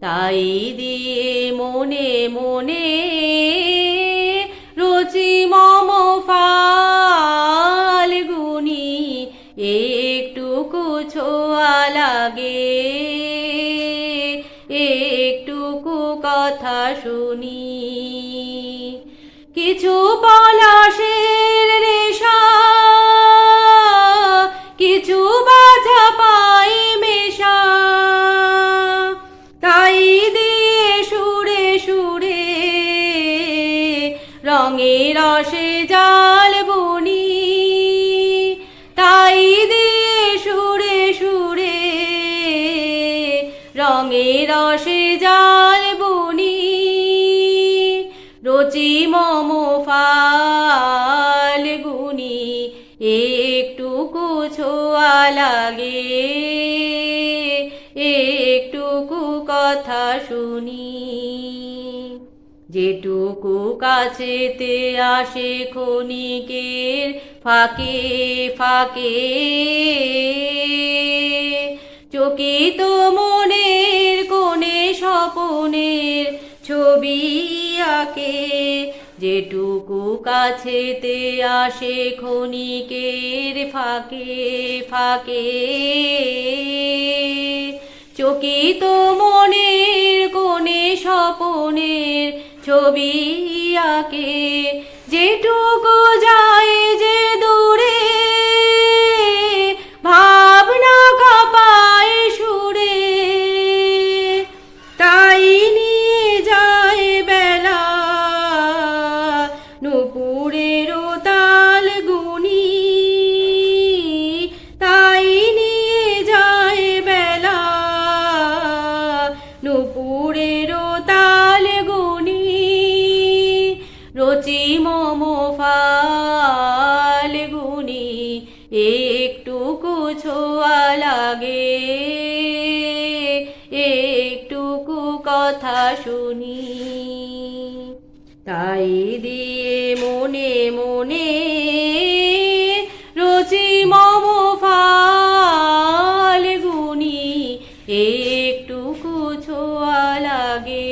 তাই দিয়ে মনে মনে রচি মম ফাল্গুনি একটুকু ছোঁয়া লাগে। একটুকু কথা শুনি, কিছু পলাশের রসে জাল বুনি। তাই দিয়ে সুরে সুরে রঙে রসে জাল বুনি। রচি মম ফাল্গুনি একটুকু ছোঁয়া লাগে। একটুকু কথা শুনি। যেটুকু কাছেতে আসে ক্ষণিকের ফাঁকে ফাঁকে। চকিত মনের কোণে স্বপনের ছবি আঁকে। যেটুকু কাছেতে আসে ক্ষণিকের ফাঁকে ফাঁকে। চকিত মনের ছবি আঁকে, যেটুকু যায় যে দূরে, ভাবনা কাপায় সুরে। তাই নিয়ে যায় বেলা, নুপুরের তাল গুনি তাই নিয়ে যায় বেলা, নুপুরের তাল রচি মম ফাল্গুনি একটুকু ছোঁয়া লাগে। একটুকু কথা শুনি। তাই দিয়ে মনে মনে রচি মম ফাল্গুনি একটুকু ছোঁয়া লাগে।